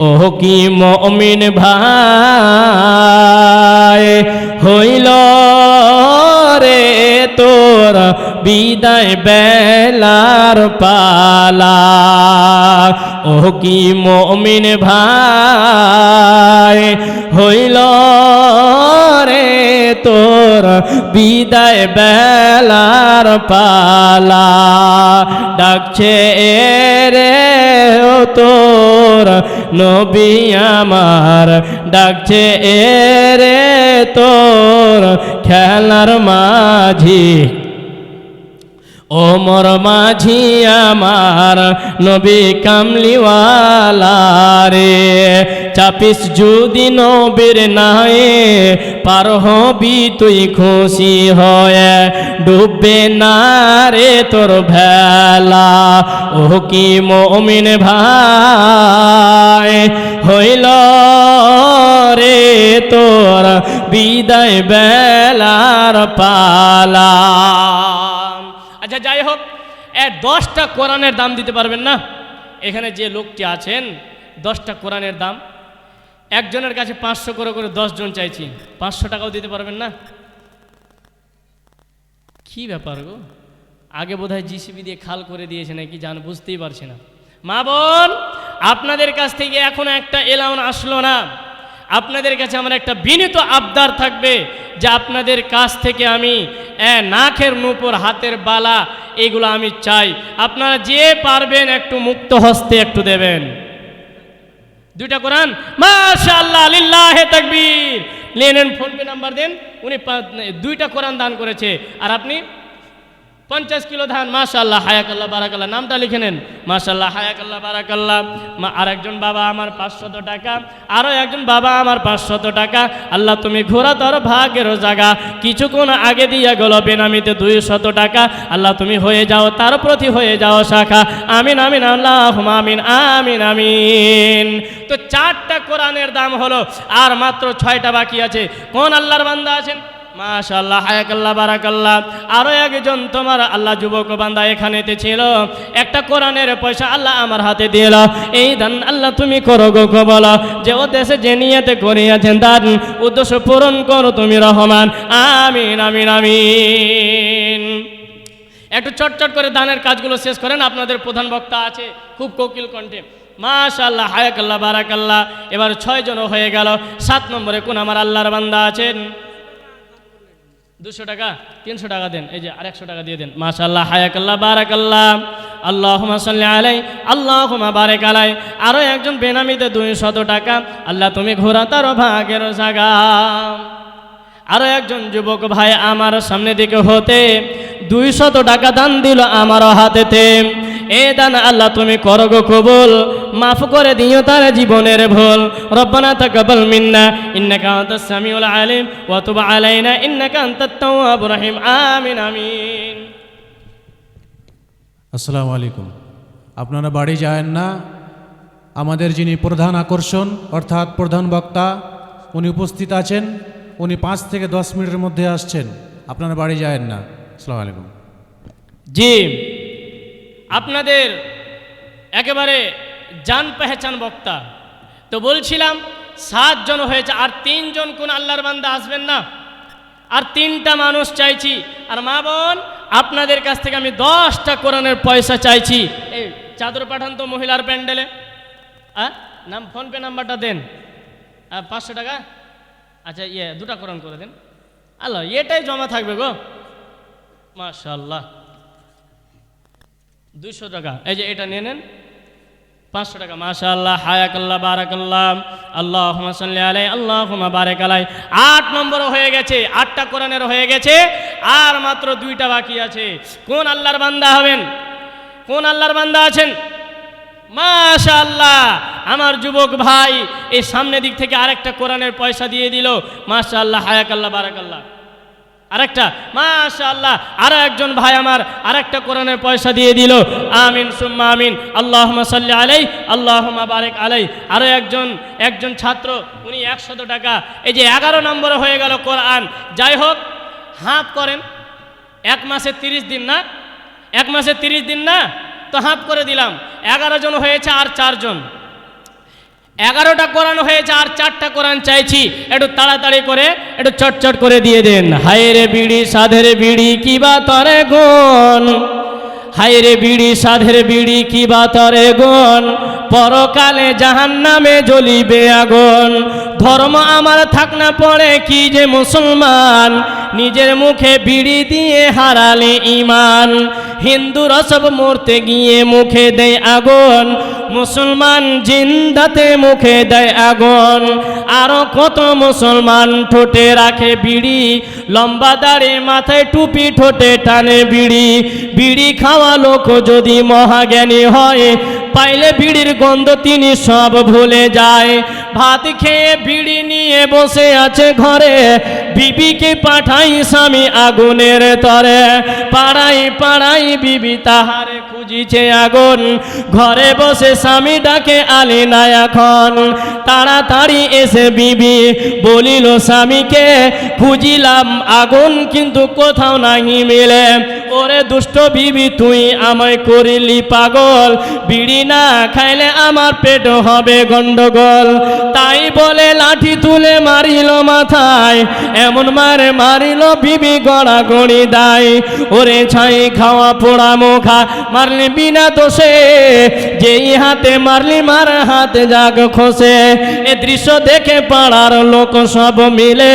ও কি মমিন ভাই, হইল রে তোর বিদায় বেলার পালা। ও কি মমিন ভাই, হইল রে তোর বিদায় বেলার পালা। ডাকছে রে ও তোর নবী আমার। ডাকছে রে তোর খেলার মাঝি। ওমর মাঝি আমার নবী কামলিওয়ালা রে চাপিস যদি নবীর নায়ে, পার হবি তুই খুশি হয়ে, ডুববে না রে তোর ভেলা। ও কি মমিন ভাই, হইল রে তোর বিদায় বেলার পালা। আচ্ছা যাই হোক, এ দশটা কোরআনের দাম দিতে পারবেন না? এখানে যে লোকটি আছেন, দশটা কোরআনের দাম। একজনের কাছে পাঁচশো করে করে জন চাইছি। পাঁচশো টাকাও দিতে পারবেন না? কি ব্যাপার গো? আগে বোধহয় জিসিবি দিয়ে খাল করে দিয়েছে নাকি জান, বুঝতেই পারছি না। মা বোন, আপনাদের কাছ থেকে এখনও একটা এলাউন আসলো না। আপনাদের কাছে আমার একটা বিনীত আবদার থাকবে যে আপনাদের কাছ থেকে আমি এ, নাকের নুপুর হাতের বালা এগুলো আমি চাই। আপনারা যে পারবেন একটু মুক্ত হস্তে একটু দেবেন। দুইটা কোরআন মাশাআল্লাহ লিল্লাহে তাকবীর। লেনেন ফোন পে নাম্বার দেন উনি দুইটা কোরআন দান করেছে। আর আপনি? পঞ্চাশ কিলো ধান মাশাল্লাহ হায়াকাল্লাহ, বারাকাল্লাহ, নামটা লিখে নেন। মাশাল্লাহ হায়াকাল্লাহ, বারাকাল্লাহ, মা- আর একজন বাবা আমার পাঁচশত টাকা আরও একজন বাবা আমার পাঁচশত টাকা। আল্লাহ, তুমি ঘোরা তোর ভাগের জায়গা। কিছুক্ষণ আগে দিয়া গেল বেনামিতে দুই শত টাকা। আল্লাহ, তুমি হয়ে যাও, তার প্রতি হয়ে যাও শাখা। আমিন আমিন আল্লাহ আমিন আমিন আমিন। তো চারটা কোরআনের দাম হলো, আর মাত্র ছয়টা বাকি আছে। কোন আল্লাহর বান্দা আছেন? মাশাল্লাহ হায়াকাল্লাহ, বারাকাল্লাহ। আরও একজন তোমার আল্লাহ যুবক বান্দা এখানেতে ছিল একটা কোরআনের পয়সা আল্লাহ আমার হাতে দিল। এই দান আল্লাহ তুমি করো গো বলো যে ও দেশে যে নিয়েতে করিয়াছেন, তার উদ্দেশ্য পূরণ করো তুমি রহমান। আমিন আমিন আমিন। একটু চটচট করে দানের কাজগুলো শেষ করেন, আপনাদের প্রধান বক্তা আছে, খুব কোকিল কণ্ঠে। মাশাল্লাহ হায়াকাল্লাহ, বারাকাল্লাহ। এবার ছয় জন হয়ে গেল। সাত নম্বরে কোন আমার আল্লাহর বান্দা আছেন? দুশো টাকা, তিনশো টাকা দেন, এই যে আরেকশো টাকা দিয়ে দেন। মাশাল্লাহ হায়াকাল্লাহ, বারাকাল্লাহ। আল্লাহ সাল্লি আলাই আল্লাহ বারেক আলাই। আরও একজন বেনামিতে দুই শত টাকা। আল্লাহ, তুমি ঘোরা তার ভাগের জাগা। আরও একজন যুবক ভাই আমার সামনে দিকে হতে দুই শত টাকা দান দিল আমার হাতেতে। এ দান আল্লাহ তুমি করো গো কবুল মাফ করে দিও তার জীবনের ভুল। রব্বানা তাকাব্বাল মিন্না ইন্নাকা আনতাস সামিউল আলিম ওয়া তুব আলাইনা ইন্নাকা আনতাত তাওয়াবুর রহিম আমিন আমিন। আসসালামু আলাইকুম। আপনারা বাড়ি যায়েন না আমাদের যিনি প্রধান আকর্ষণ অর্থাৎ প্রধান বক্তা উনি উপস্থিত আছেন উনি পাঁচ থেকে দশ মিনিটের মধ্যে আসছেন আপনারা বাড়ি যায়েন না। আসসালামু আলাইকুম। জি। আপনাদের একেবারে জান পেহচান বক্তা। তো বলছিলাম সাতজন হয়েছে, আর তিনজন কোন আল্লাহর বান্দা আসবেন না? আর তিনটা মানুষ চাইছি, আর মা বোন, আপনাদের কাছ থেকে আমি দশটা কোরআনের পয়সা চাইছি। এই চাদর পাঠান তো মহিলার প্যান্ডেলে। হ্যাঁ নাম ফোনপে নাম্বারটা দেন। পাঁচশো টাকা? আচ্ছা ইয়ে দুটা কোরআন করে দেন। আল্লাহ, এটাই জমা থাকবে গো। মাশাল্লাহ দুইশো টাকা। এই যে এটা নিয়ে নেন। পাঁচশো টাকা। মাশা আল্লাহ হায়াকাল্লাহ, বারাকাল্লাহ। আল্লাহ সাল্লি আলাই আল্লাহ বারেক আলাই আট নম্বর হয়ে গেছে, আটটা কোরআনের হয়ে গেছে। আর মাত্র দুইটা বাকি আছে। কোন আল্লাহর বান্দা হবেন? কোন আল্লাহর বান্দা আছেন? মাশা আল্লাহ আমার যুবক ভাই এই সামনে দিক থেকে আরেকটা কোরআনের পয়সা দিয়ে দিল। মাশা আল্লাহ হায়াকাল্লাহ, বারাকাল্লাহ। আরেকটা মাশা আল্লাহ আরও একজন ভাই আমার আরেকটা কোরআনের পয়সা দিয়ে দিল। আমিন, সুম্মা আমিন আল্লাহ সাল্লি আলাই আল্লাহ বারেক আলাই আরও একজন একজন ছাত্র, উনি একশত টাকা, এই যে এগারো নম্বরে হয়ে গেল কোরআন। যাই হোক হাফ করেন, এক মাসে তিরিশ দিন না? এক মাসে তিরিশ দিন না? তো হাফ করে দিলাম। এগারো জন হয়েছে আর চারজন। এগারোটা কোরআন হয়েছে আর চারটা কোরআন চাইছি। একটু তাড়াতাড়ি করে, একটু চটচট করে দিয়ে দেন। হায়রে বিড়ি, সাধের বিড়ি কি বা তরে গুণ? হায়রে বিড়ি, সাধের বিড়ি কি বা তরে গুণ? পরকালে জাহান নামে জ্বলিবে আগুন। ধর্ম আমার থাক না পড়ে কি যে মুসলমান? নিজের মুখে বিড়ি দিয়ে হারালে ইমান হিন্দুরা সব মরতে গিয়ে মুখে দেয় আগুন। মুসলমান জিন্দাতে মুখে দেয় আগুন। আরও কত মুসলমান ঠোঁটে রাখে বিড়ি। লম্বা দাড়ি মাথায় টুপি, ঠোঁটে টানে বিড়ি। বিড়ি খাওয়া লোক যদি মহাজ্ঞানী হয়, পাইলে বিড়ির গন্ধ তিনি সব ভুলে যায়। ভাত খেয়ে বিড়ি নিয়ে বসে আছে ঘরে, বিবিকে পাঠাই স্বামী আগুনের তরে। পাড়াই পাড়াই বিবি তাহারে খুঁজিছে আগুন। ঘরে বসে স্বামী ডাকে, আলি না এখন? তাড়াতাড়ি এসে বিবি বলিল, স্বামীকে খুঁজিলাম, আগুন কিন্তু কোথাও নাহি মিলে। ওরে দুষ্ট বিবি, তুই আমায় করিলি পাগল। বিড়ি না খাইলে আমার পেট হবে গন্ডগোল। তাই বলে লাঠি তুলে মারিল মাথায়। এমন মারে মারিল বিবি গড়া গড়ি দায়। ওরে ছাই খাওয়া পোড়া মুখা, মারলি বিনা দোষে, যেই হাতে মারলি মার হাতে জাগ খসে। এ দৃশ্য দেখে পাড়ার লোক সব মিলে,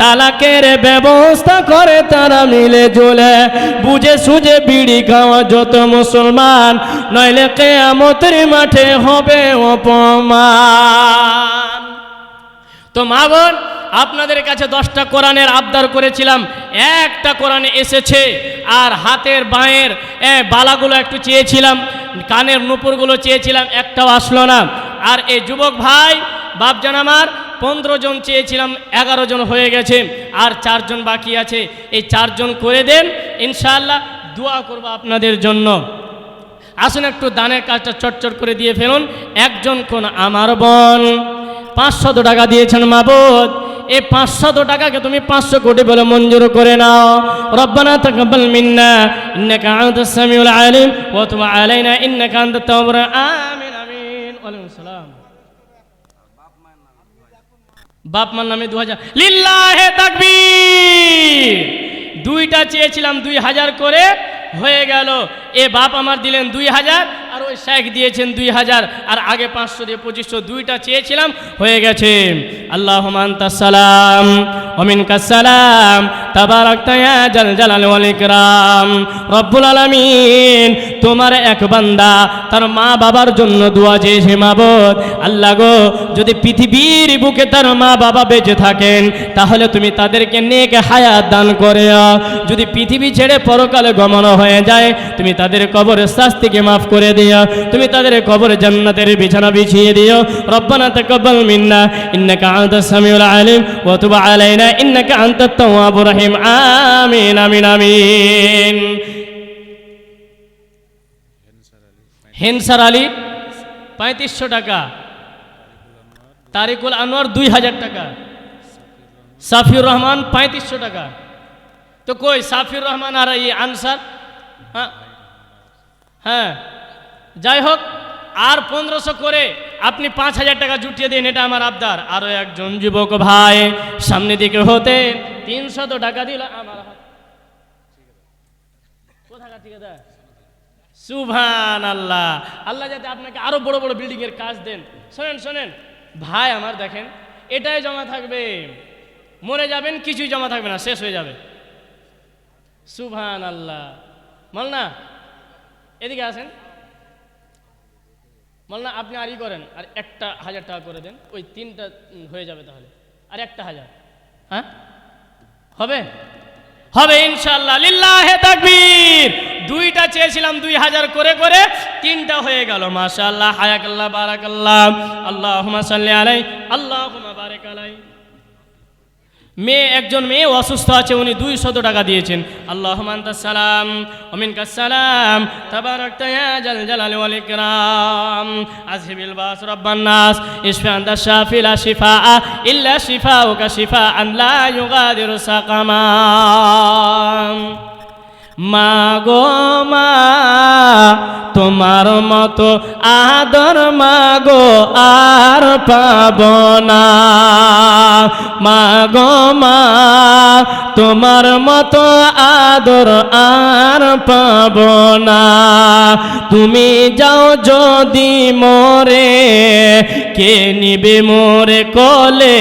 তালাকের ব্যবস্থা করে তারা মিলে জ্বলে। বুঝে সুঝে বিড়ি খাওয়া যত মুসলমান, নইলে কেয়ামতের মাঠে হবে অপমান। তো মা বোন আপনাদের কাছে দশটা কোরআনের আবদার করেছিলাম। একটা কোরআনে এসেছে আর হাতের বাঁয়ের বালাগুলো একটু চেয়েছিলাম, কানের নুপুরগুলো চেয়েছিলাম, একটাও আসলো না। আর এই যুবক ভাই, বাপজান আমার, পনেরো জন চেয়েছিলাম, এগারো জন হয়ে গেছে, আর চারজন বাকি আছে। এই চারজন করে দেন, ইনশাআল্লাহ দোয়া করব আপনাদের জন্য। আসুন একটু দানের কাজটা চটচট করে দিয়ে ফেলুন। একজন কোন আমার বন, পাঁচশত টাকা দিয়েছেন মাবুদ। এই পাঁচশত টাকাকে তুমি পাঁচশো কোটি বলে মঞ্জুর করে নাও। রব্বানা তাকাব্বাল মিন্না, ইন্নাকা আনতাস সামিউল আলিম, ওয়া তুব আলাইনা, ইন্নাকা আনতাত তাওয়াবুর আমিন আমিন। ওয়ালাইকুম সালাম। বাপ মার নামে দু হাজার লিল্লাহে তাকবীর! দুইটা চেয়েছিলাম দুই হাজার করে, হয়ে গেল। এ বাপ আমার দিলেন দুই হাজার শেখ দিয়েছেন দুই হাজার, আর আগে পাঁচশো দিয়ে পঁচিশশো দুইটা চেয়েছিলাম, হয়ে গেছে। আল্লাহ সালাম অমিন কাসালাম তাবারাক তায়া জাল তোমার এক বান্দা তার মা বাবার জন্য দোয়া চেয়েছে, মাবদ। আল্লাহ গো, যদি পৃথিবীর বুকে তার মা বাবা বেঁচে থাকেন, তাহলে তুমি তাদেরকে নেক হায়াত দান করে যদি পৃথিবী ছেড়ে পরকালে গমন হয়ে যায়, তুমি তাদের কবরের শাস্তিকে মাফ করে দিও। তুমি তাদের কবরে জান্নাতের বিছানা বিছিয়ে দিও। রব্বানা তাকাব্বাল মিন্না, ইন্নাকা আনতাস সামিউল আলিম, ওয়া তুব আলাইনা, ইন্নাকা আনতাত তাওয়াবুর রহিম। আমিন আমিন আমিন। হেনসার আলী পঁয়ত্রিশশো টাকা। তারিকুল আনোয়ার দুই হাজার টাকা। সাফিউর রহমান পঁয়ত্রিশশো টাকা। তো কই, সাফিউর রহমান আর এই আনসার? হ্যাঁ হ্যাঁ। যাই হোক, আর পনেরোশো করে আপনি পাঁচ হাজার টাকা জুটিয়ে দিন, এটা আমার আবদার। আরও একজন যুবক ভাই সামনে দিকে হতে তিনশত টাকা দিল আমার কোথাকার ঠিকাদার? সুভান আল্লাহ আল্লাহ যাতে আপনাকে আরও বড় বড় বিল্ডিং এর কাজ দেন। শোনেন শোনেন। ভাই আমার দেখেন, এটাই জমা থাকবে। মরে যাবেন, কিছুই জমা থাকবে না, শেষ হয়ে যাবে। সুভান আল্লাহ মলনা, এদিকে আসেন। মলনা, আপনি আরই করেন, আর একটা হাজার টাকা করে দেন। ওই তিনটা হয়ে যাবে তাহলে। আর একটা হাজার। হ্যাঁ? হবে? হবে ইনশাল্লাহ লিল্লাহে তাকবীর। দুইটা চেয়েছিলাম দুই হাজার করে করে, তিনটা হয়ে গেল, মাশাআল্লাহ। হায়াকাল্লাহ, বারাকাল্লাহ। আল্লাহুম্মা সাল্লি আলাই আল্লাহুম্মা বারিক আলাই মেয়ে, একজন মেয়ে অসুস্থ আছে, উনি দুই শত টাকা দিয়েছেন। আল্লাহ সালাম অমিন সালাম, তাবারাকতা জাল জালাল ওয়াল ইকরাম। আযহিবিল বাস রব্বান্নাস ইশফি আনতা শাফি ইল্লা শিফা শিফাউকা শিফা আন ইউগাদিরু সাকামা। মা গো মা, তোমার মতো আদর মাগো আর পাব না। মা গো মা, তোমার মতো আদর আর পাব না। তুমি যাও যদি মরে, কে নিবে মোরে কলে?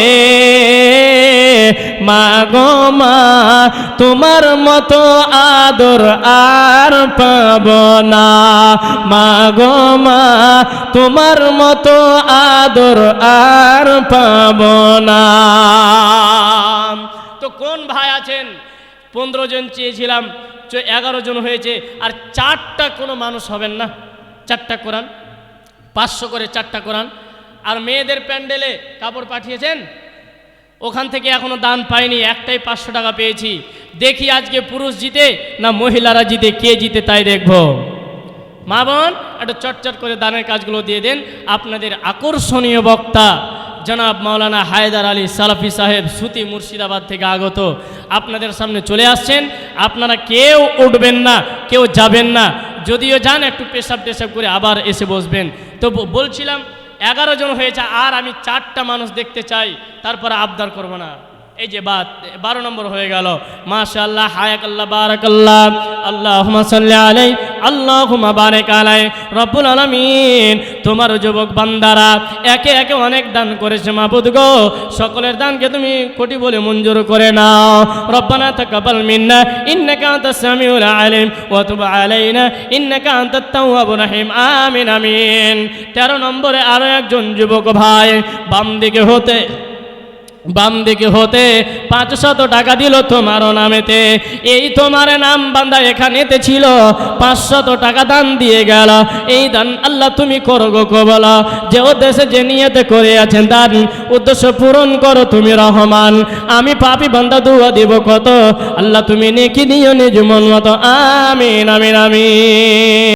মা গো মা, তোমার মতো আদর আর পাব না। মা গো মা, তোমার মতো আদর আর পাব না। তো কোন ভাই আছেন? পনেরো জন চেয়েছিলাম এগারো জন হয়েছে, আর চারটা কোনো মানুষ হবেন না। চারটা কোরআন, পাঁচশো করে চারটা কোরআন। আর মেয়েদের প্যান্ডেলে কাপড় পাঠিয়েছেন? ওখান থেকে এখনও দান পাইনি, একটাই পাঁচশো টাকা পেয়েছি। দেখি আজকে পুরুষ জিতে না মহিলারা জিতে, কে জিতে তাই দেখব। মা বোন, একটা চটচট করে দানের কাজগুলো দিয়ে দেন। আপনাদের আকর্ষণীয় বক্তা জনাব মাওলানা হায়দার আলী সালাফি সাহেব সুতি মুর্শিদাবাদ থেকে আগত। আপনাদের সামনে চলে আসছেন। আপনারা কেউ উঠবেন না, কেউ যাবেন না। যদিও যান, একটু পেশাব টেশাব করে আবার এসে বসবেন। তো বলছিলাম, এগারো জন হয়েছে, আর আমি চারটা মানুষ দেখতে চাই, তারপরে আবদার করব না। এই যে বাদ বারো নম্বর হয়ে গেল। মাশাল্লাহ হায়াকাল্লাহ, বারাকাল্লাহ। আল্লাহ সাল্লি আলাই আল্লাহ বারেক আলাই রব্বুল আলামিন। তোমার যুবক বান্দারা, একে একে অনেক দান করেছে মাবুদ গো। সকলের দানকে তুমি কোটি বলে মঞ্জুর করে নাও। রব্বানা তাকাব্বাল মিন্না, ইন্নাকা আনতাস সামিউল আলিম তুব আলাইনা, ইন্নাকা আনতাত তাওয়াবুর রহিম। আমিন আমিন। 13 নম্বরে আরও একজন যুবক ভাই বাম দিকে হতে বাম দিকে হতে পাঁচশত টাকা দিল তোমার নামেতে। এই তোমার নাম বান্দা এখানেতে ছিল, পাঁচশত টাকা দান দিয়ে গেল। এই দান আল্লাহ তুমি করো গো কবলা। যে উদ্দেশ্যে যে নিয়েতে করে আছেন দান উদ্দেশ্য পূরণ করো তুমি রহমান। আমি পাপি বান্দা দুয়া দিব কত? আল্লাহ তুমি নেকি দিও নিজ মন মতো। আমিন আমিন আমিন।